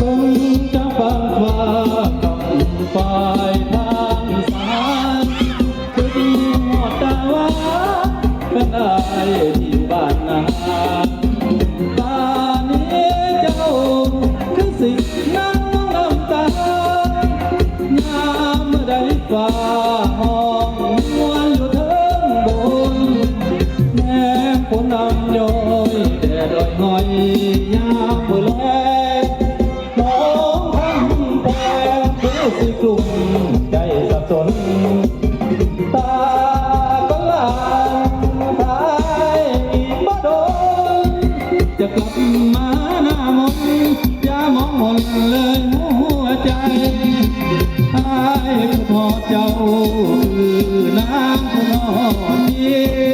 มึงจะฟังว่าต้องฝ่ายทางอีสานคือดีหอดตาว่าเป็นอายที่อยู่บ้านนาตานี้เจ้าคือสิ่งนั่งน้ำตายามเมื่อใดฟ้าห้องมวนอยู่เทิงบนแม่ฝนนำย้อยแดดลอยหอยยา งคือสิกลุ่มใจสับสน ตาก็ลางทายอีกบ่โดนจะกลับมาหน้ามนอย่ามองมนเลยหัวใจไอายคือทอเจ้าคือน้ำคือทอด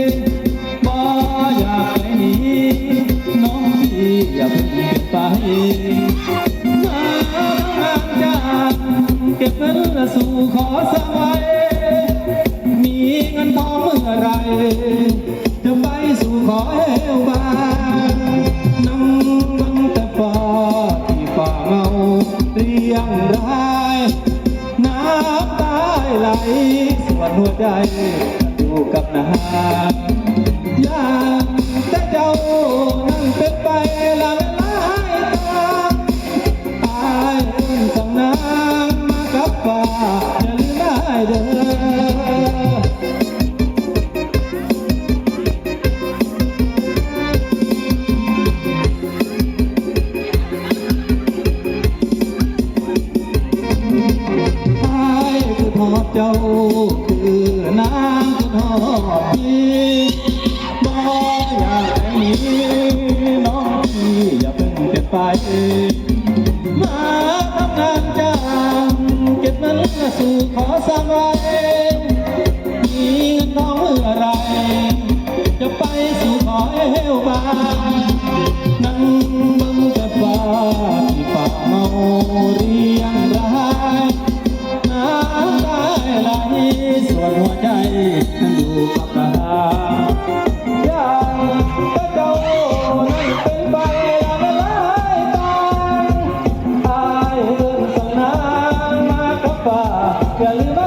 จะไปสู่ขอเอวบานน้ำบังแต่ฟ้าที่ฝ่าเมาเรียงรายน้ำตาไหลส่วนหัวใจอยู่กับนางอยากแต่เจ้านั่งเป็นไป อทอดเจ้าคือนางคือทอดพี่บ่อยากให้หนีน้องพี่อย่าเพิ่งเก็บไปมาทำงานจ้างเก็บเงินสู่ขอสร้างไว้มีเงินทองเมื่อไรจะไปสู่ขอเอวบานนั่ง Que